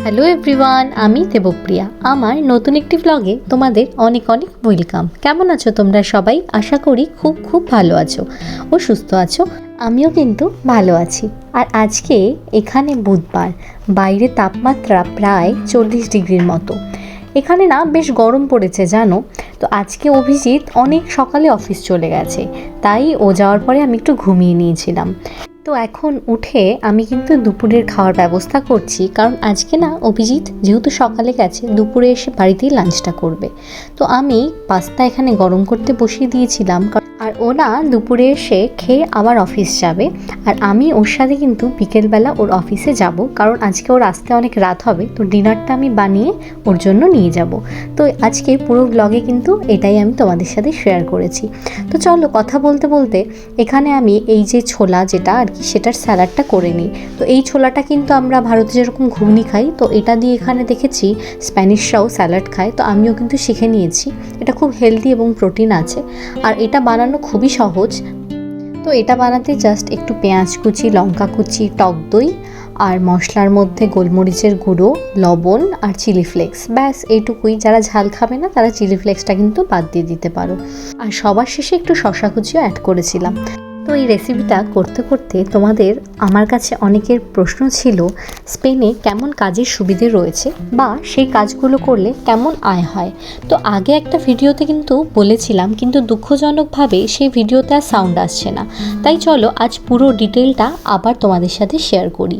Hello everyone আমি দেবপ্রিয়া। আমার নতুন একটি ব্লগে তোমাদের অনেক অনেক ওয়েলকাম কেমন আছো তোমরা সবাই? আশা করি খুব খুব ভালো আছো ও সুস্থ আছো। আমিও কিন্তু ভালো আছি। আর আজকে এখানে বুধবার, বাইরে তাপমাত্রা প্রায় চল্লিশ ডিগ্রির মতো। এখানে না বেশ গরম পড়েছে, জানো? তো আজকে অভিজিৎ অনেক সকালে অফিস চলে গেছে। তাই ও যাওয়ার পরে আমি একটু ঘুমিয়ে নিয়েছিলাম। তো এখন উঠে আমি কিন্তু দুপুরের খাওয়ার ব্যবস্থা করছি। কারণ আজকে না অভিজিৎ যেহেতু সকালে গেছে, দুপুরে এসে বাড়িতেই লাঞ্চটা করবে। তো আমি পাস্তা এখানে গরম করতে বসিয়ে দিয়েছিলাম। কারণ- আর ও না দুপুরে এসে খেয়ে আবার অফিস যাবে। আর আমি ওর সাথে কিন্তু বিকেলবেলা ওর অফিসে যাব, কারণ আজকে ওর আসতে অনেক রাত হবে, তো ডিনারটা আমি বানিয়ে ওর জন্য নিয়ে যাব। তো আজকে পুরো ব্লগে কিন্তু এটাই আমি তোমাদের সাথে শেয়ার করেছি। তো চলো কথা বলতে বলতে এখানে আমি এই যে ছোলা যেটা আর কি, সেটার স্যালাডটা করে নিই। তো এই ছোলাটা কিন্তু আমরা ভারতে যেরকম ঘুগনি খাই, তো এটা দিয়ে এখানে দেখেছি স্প্যানিশরাও স্যালাড খায়, তো আমিও কিন্তু শিখে নিয়েছি। এটা খুব হেলদি এবং প্রোটিন আছে। আর এটা বানানো খুবই সহজ। তো এটা বানাতে জাস্ট একটু পেঁয়াজ কুচি, লঙ্কা কুচি, টক দই আর মশলার মধ্যে গোলমরিচের গুঁড়ো, লবণ আর চিলি ফ্লেক্স। ব্যাস, এইটুকুই। যারা ঝাল খাবে না, তারা চিলি ফ্লেক্সটা কিন্তু বাদ দিয়ে দিতে পারো। আর সবার শেষে একটু শশা কুচিও অ্যাড করেছিলাম। তো এই রেসিপিটা করতে করতে তোমাদের আমার কাছে অনেকের প্রশ্ন ছিল স্পেনে কেমন কাজের সুবিধে রয়েছে বা সেই কাজগুলো করলে কেমন আয় হয়? তো আগে একটা ভিডিওতে কিন্তু বলেছিলাম, কিন্তু দুঃখজনকভাবে সেই ভিডিওতে আর সাউন্ড আসছে না। তাই চলো আজ পুরো ডিটেলটা আবার তোমাদের সাথে শেয়ার করি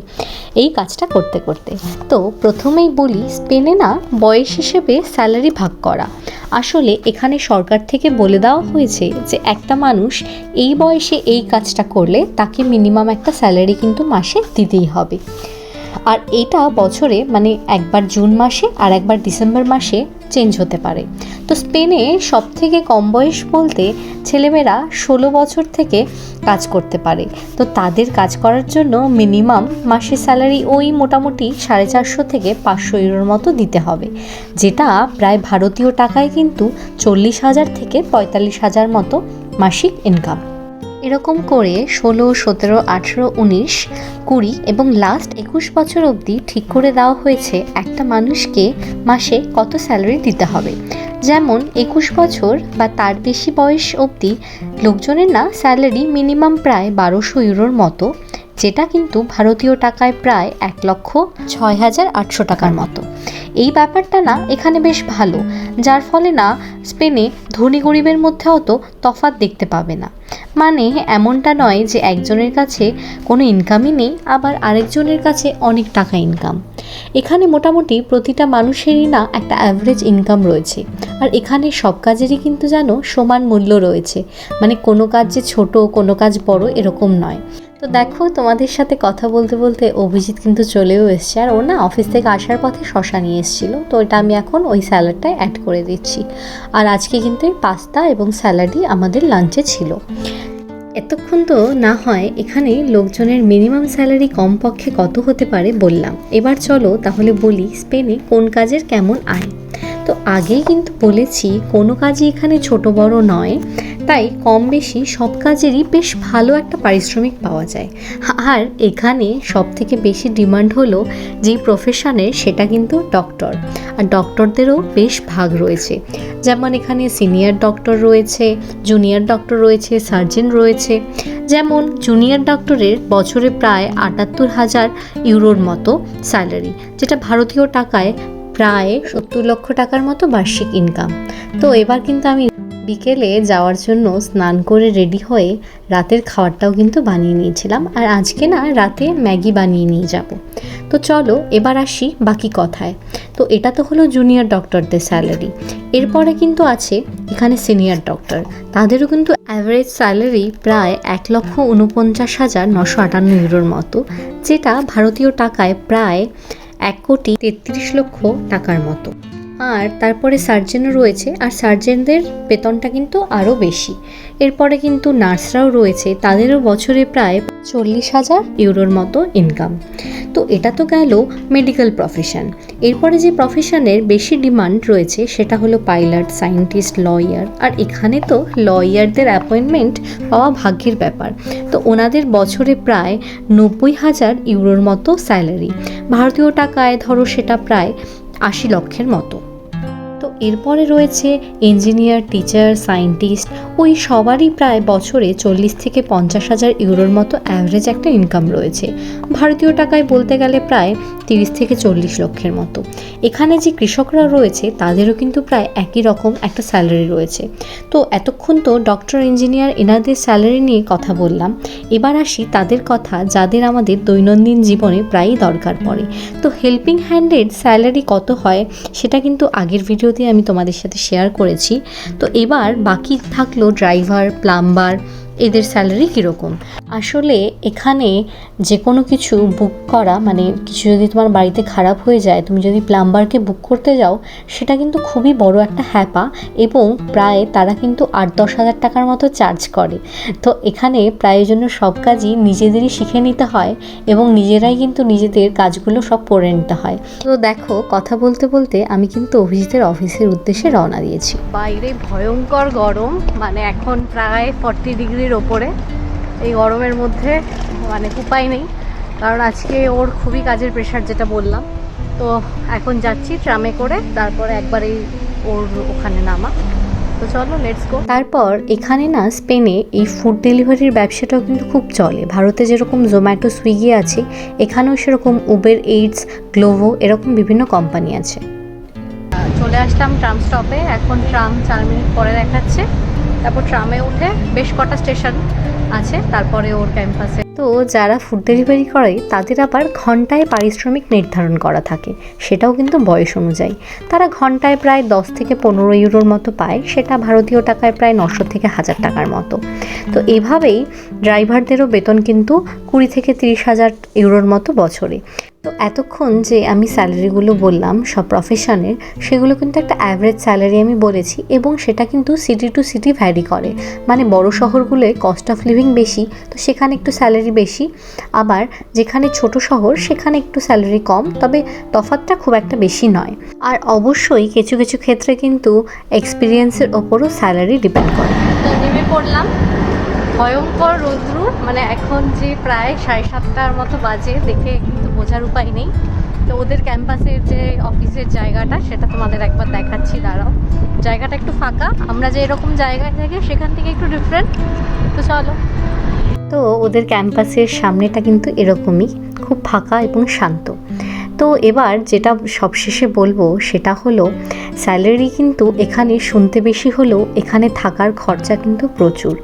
এই কাজটা করতে করতে। তো প্রথমেই বলি স্পেনে না বয়স হিসেবে স্যালারি ভাগ করা। আসলে এখানে সরকার থেকে বলে দেওয়া হয়েছে যে একটা মানুষ এই বয়সে এই কাজটা করলে তাকে মিনিমাম একটা স্যালারি কিন্তু মাসে দিতেই হবে। আর এটা বছরে মানে একবার জুন মাসে আর একবার ডিসেম্বর মাসে চেঞ্জ হতে পারে। তো স্পেনে সব থেকে কম বয়স বলতে ছেলেমেয়েরা ষোলো বছর থেকে কাজ করতে পারে। তো তাদের কাজ করার জন্য মিনিমাম মাসের স্যালারি ওই মোটামুটি সাড়ে চারশো থেকে পাঁচশো ইউরোর মতো দিতে হবে। যেটা প্রায় ভারতীয় টাকায় কিন্তু চল্লিশ হাজার থেকে পঁয়তাল্লিশ হাজার মতো মাসিক ইনকাম এরকম করে ষোলো, সতেরো, আঠেরো, উনিশ, কুড়ি এবং লাস্ট একুশ বছর অবধি ঠিক করে দেওয়া হয়েছে একটা মানুষকে মাসে কত স্যালারি দিতে হবে। যেমন একুশ বছর বা তার বেশি বয়স অবধি লোকজনের না স্যালারি মিনিমাম প্রায় বারোশো ইউরোর মতো, যেটা কিন্তু ভারতীয় টাকায় প্রায় এক লক্ষ ছয় হাজার আটশো টাকার মতো। এই ব্যাপারটা না এখানে বেশ ভালো। যার ফলে না স্পেনে ধনী গরিবের মধ্যে অত তফাৎ দেখতে পাবে না। মানে এমনটা নয় যে একজনের কাছে কোনো ইনকামই নেই, আবার আরেকজনের কাছে অনেক টাকা ইনকাম এখানে মোটামুটি প্রতিটা মানুষেরই না একটা অ্যাভারেজ ইনকাম রয়েছে। আর এখানে সব কাজেরই কিন্তু জানো সমান মূল্য রয়েছে। মানে কোনো কাজ যে ছোট, কোনো কাজ বড় এরকম নয়। তো দেখো, তোমাদের সাথে কথা বলতে বলতে অভিজিৎ কিন্তু চলেও এসছে আর ও না অফিস থেকে আসার পথে শশা নিয়ে এসেছিল। তো এটা আমি এখন ওই স্যালাডটায় অ্যাড করে দিচ্ছি। আর আজকে কিন্তু পাস্তা এবং স্যালাডই আমাদের লাঞ্চে ছিল। এতক্ষণ তো না হয় এখানে লোকজনের মিনিমাম স্যালারি কমপক্ষে কত হতে পারে বললাম। এবার চলো তাহলে বলি স্পেনে কোন কাজের কেমন আয়। তো আগেই কিন্তু বলেছি, কোনো কাজই এখানে ছোট বড় নয়। তাই কম বেশি সব কাজেরই বেশ ভালো একটা পারিশ্রমিক পাওয়া যায়। আর এখানে সব থেকে বেশি ডিমান্ড হলো যেই প্রফেশনের সেটা কিন্তু ডক্টর আর ডক্টরদেরও বেশ ভাগ রয়েছে। যেমন এখানে সিনিয়র ডক্টর রয়েছে জুনিয়র ডক্টর রয়েছে সার্জন রয়েছে। যেমন জুনিয়র ডক্টরের বছরে প্রায় আটাত্তর হাজার ইউরোর মতো স্যালারি যেটা ভারতীয় টাকায় প্রায় সত্তর লক্ষ টাকার মতো বার্ষিক ইনকাম তো এবার কিন্তু আমি বিকেলে যাওয়ার জন্য স্নান করে রেডি হয়ে রাতের খাবারটাও কিন্তু বানিয়ে নিয়েছিলাম। আর আজকে না রাতে ম্যাগি বানিয়ে নিয়ে যাব। তো চলো এবার আসি বাকি কথায়। তো এটা তো হলো জুনিয়র ডক্টরদের স্যালারি। এরপরে কিন্তু আছে এখানে সিনিয়র ডক্টর। তাদেরও কিন্তু অ্যাভারেজ স্যালারি প্রায় এক লক্ষ উনপঞ্চাশ হাজার নশো আটান্ন ইউরোর মতো, যেটা ভারতীয় টাকায় প্রায় এক কোটি তেত্রিশ লক্ষ টাকার মতো। আর তারপরে সার্জেনও রয়েছে, আর সার্জেনদের বেতনটা কিন্তু আরও বেশি। এরপরে কিন্তু নার্সরাও রয়েছে, তাদেরও বছরে প্রায় চল্লিশ হাজার ইউরোর মতো ইনকাম তো এটা তো গেল মেডিকেল প্রফেশন এরপরে যে প্রফেশনের বেশি ডিমান্ড রয়েছে, সেটা হলো পাইলট সায়েন্টিস্ট লয়ার আর এখানে তো লয়ারদের অ্যাপয়েন্টমেন্ট পাওয়া ভাগ্যের ব্যাপার। তো ওনাদের বছরে প্রায় নব্বই হাজার ইউরোর মতো স্যালারি ভারতীয় টাকায় ধরো সেটা প্রায় আশি লক্ষের মতো। তো এরপরে রয়েছে ইঞ্জিনিয়ার, টিচার, সায়েন্টিস্ট, ওই সবারই প্রায় বছরে চল্লিশ থেকে পঞ্চাশ হাজার ইউরোর মতো অ্যাভারেজ একটা ইনকাম রয়েছে। ভারতীয় টাকায় বলতে গেলে প্রায় তিরিশ থেকে চল্লিশ লক্ষের মতো। এখানে যে কৃষকরা রয়েছে, তাদেরও কিন্তু প্রায় একই রকম একটা স্যালারি রয়েছে। তো এতক্ষণ তো ডক্টর ইঞ্জিনিয়ার এনাদের স্যালারি নিয়ে কথা বললাম। এবার আসি তাদের কথা, যাদের আমাদের দৈনন্দিন জীবনে প্রায়ই দরকার পড়ে। তো হেল্পিং হ্যান্ডের স্যালারি কত হয়, সেটা কিন্তু আগের ভিডিওতে আমি তোমাদের সাথে শেয়ার করেছি। তো এবার বাকি থাকল ড্রাইভার প্লাম্বার এদের স্যালারি কীরকম? আসলে এখানে যে কোনো কিছু বুক করা মানে কিছু যদি তোমার বাড়িতে খারাপ হয়ে যায়, তুমি যদি প্লাম্বারকে বুক করতে যাও, সেটা কিন্তু খুবই বড় একটা হ্যাপা এবং প্রায় তারা কিন্তু আট দশ হাজার টাকার মতো চার্জ করে। তো এখানে প্রায় জন্য সব কাজই নিজেদেরই শিখে নিতে হয় এবং নিজেরাই কিন্তু নিজেদের কাজগুলো সব করে নিতে হয়। তো দেখো, কথা বলতে বলতে আমি কিন্তু অভিজিতের অফিসের উদ্দেশ্যে রওনা দিয়েছি। বাইরে ভয়ঙ্কর গরম মানে এখন প্রায় ফর্টি ডিগ্রির ওপরে। এই গরমের মধ্যে মানে উপায় নেই কারণ আজকে ওর খুবই কাজের প্রেশার যেটা বললাম। তো এখন যাচ্ছি ট্রামে করে তারপরে একবারেই ওর ওখানে নামা। তো চলো লেটস গো তারপর এখানে না স্পেনে এই ফুড ডেলিভারির ব্যবসাটাও কিন্তু খুব চলে। ভারতে যেরকম জোম্যাটো সুইগি আছে এখানেও সেরকম উবের এইডস গ্লোভো এরকম বিভিন্ন কোম্পানি আছে। চলে আসলাম ট্রাম স্টপে এখন ট্রাম চার মিনিট পরে দেখাচ্ছে। তারপর ট্রামে উঠে বেশ কটা স্টেশন আছে তারপরে ওর ক্যাম্পাসে তো যারা ফুড ডেলিভারি করে তাদের আবার ঘন্টায় পারিশ্রমিক নির্ধারণ করা থাকে। সেটাও কিন্তু বয়স অনুযায়ী। তারা ঘন্টায় প্রায় দশ থেকে পনেরো ইউরোর মতো পায়, সেটা ভারতীয় টাকায় প্রায় নশো থেকে হাজার টাকার মতো। তো এভাবেই ড্রাইভারদেরও বেতন কিন্তু কুড়ি থেকে তিরিশ হাজার ইউরোর মতো বছরে। তো এতক্ষণ যে আমি স্যালারিগুলো বললাম, সব প্রফেশনের সেগুলো কিন্তু একটা অ্যাভারেজ স্যালারি আমি বলেছি এবং সেটা কিন্তু সিটি টু সিটি ভ্যারি করে। মানে বড় শহরগুলোয় কস্ট অফ লিভিং বেশি, তো সেখানে একটু স্যালারি বেশি, আবার যেখানে ছোট শহর সেখানে একটু স্যালারি কম, তবে তফাতটা খুব একটা বেশি নয়। আর অবশ্যই কিছু কিছু ক্ষেত্রে কিন্তু এক্সপিরিয়েন্সের ওপরও স্যালারি ডিপেন্ড করে। নেমে পড়লাম। ভয়ঙ্কর রৌদ্র মানে এখন যে প্রায় সাড়ে সাতটার মতো বাজে, দেখে কিন্তু বোঝার উপায় নেই। তো ওদের ক্যাম্পাসের যে অফিসের জায়গাটা, সেটা তোমাদের একবার দেখাচ্ছি, দাঁড়াও। জায়গাটা একটু ফাঁকা, আমরা যে এরকম জায়গায় থাকি, সেখান থেকে একটু ডিফারেন্ট তো চলো। তো ওদের ক্যাম্পাসের সামনেটা কিন্তু এরকমই, খুব ফাঁকা এবং শান্ত। তো এবার যেটা সবশেষে বলব সেটা হলো, স্যালারি কিন্তু এখানে শুনতে বেশি হলেও এখানে থাকার খরচা কিন্তু প্রচুর।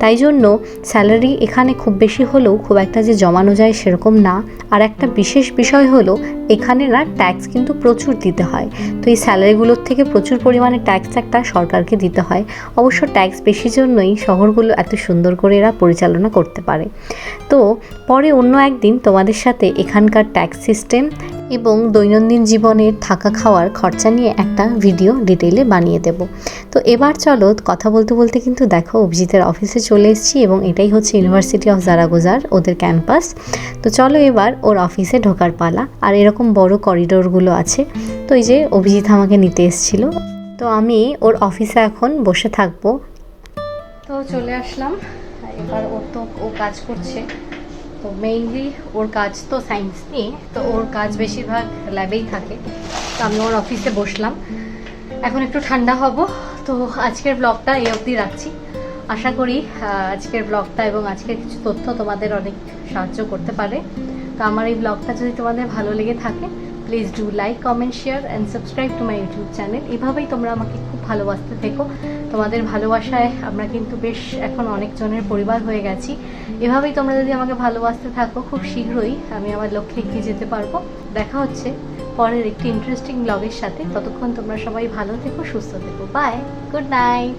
তাই জন্য স্যালারি এখানে খুব বেশি হলেও খুব একটা যে জমানো যায় সেরকম না। আর একটা বিশেষ বিষয় হলো এখানে না ট্যাক্স কিন্তু প্রচুর দিতে হয়। তো এই স্যালারিগুলোর থেকে প্রচুর পরিমাণে ট্যাক্স একটা সরকারকে দিতে হয়। অবশ্য ট্যাক্স বেশি জন্যই শহরগুলো এত সুন্দর করে এরা পরিচালনা করতে পারে। তো পরে অন্য একদিন তোমাদের সাথে এখানকার ট্যাক্স সিস্টেম এবং দৈনন্দিন জীবনের থাকা খাওয়ার খরচা নিয়ে একটা ভিডিও ডিটেলে বানিয়ে দেব। তো এবার চলো কথা বলতে বলতে কিন্তু দেখো অভিজিতের অফিসে চলে এসেছি এবং এটাই হচ্ছে ইউনিভার্সিটি অফ জারাগোজার ওদের ক্যাম্পাস তো চলো এবার ওর অফিসে ঢোকার পালা। আর এরকম বড় করিডোরগুলো আছে। তো এই যে অভিজিৎ আমাকে নিতে এসেছিল। তো আমি ওর অফিসে এখন বসে থাকব। তো চলে আসলাম। এবার ওর তো ও কাজ করছে। তো মেইনলি ওর কাজ তো সায়েন্স নিয়ে। তো ওর কাজ বেশিরভাগ ল্যাবেই থাকে। তো আমি ওর অফিসে বসলাম। এখন একটু ঠান্ডা হব। তো আজকের ব্লগটা এই অবধি রাখছি। আশা করি আজকের ব্লগটা এবং আজকের কিছু তথ্য তোমাদের অনেক সাহায্য করতে পারে। তো আমার এই ব্লগটা যদি তোমাদের ভালো লেগে থাকে please do like comment share and subscribe to my YouTube channel এভাবেই তোমরা আমাকে খুব ভালোবাসতে থেকো। তোমাদের ভালোবাসায় আমরা কিন্তু বেশ এখন অনেকজনের পরিবার হয়ে গেছি। এভাবেই তোমরা যদি আমাকে ভালোবাসতে থাকো, খুব শীঘ্রই আমি আমার লক্ষ্যে এগিয়ে যেতে পারব। দেখা হচ্ছে পরের একটি ইন্টারেস্টিং ব্লগের সাথে। ততক্ষণ তোমরা সবাই ভালো থেকো, সুস্থ থেকো। Bye good night